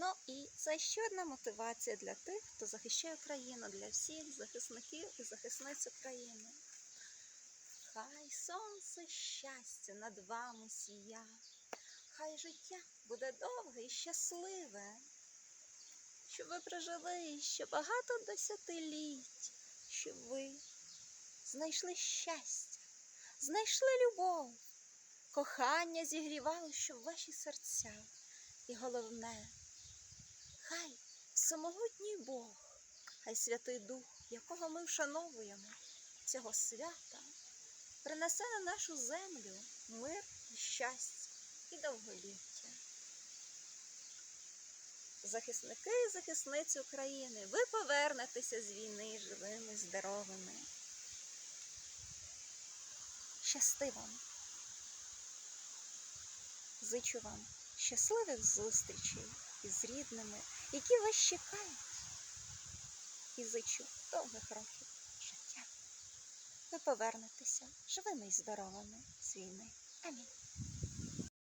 Ну і це ще одна мотивація для тих, хто захищає Україну, для всіх захисників і захисниць України. Хай сонце щастя над вами сія, хай життя буде довге і щасливе, щоб ви прожили ще багато десятиліть, щоб ви знайшли щастя, знайшли любов, кохання зігрівало, щоб ваші серця. І головне, хай всемогутній Бог, хай Святий Дух, якого ми вшановуємо цього свята, принесе на нашу землю мир і щастя і довголіття. Захисники і захисниці України, ви повернетеся з війни живими, здоровими. Щасти вам! Зичу вам щасливих зустрічей із рідними, які вас чекають. І зичу довгих років життя. Ви повернетеся живими і здоровими з війни. Амінь.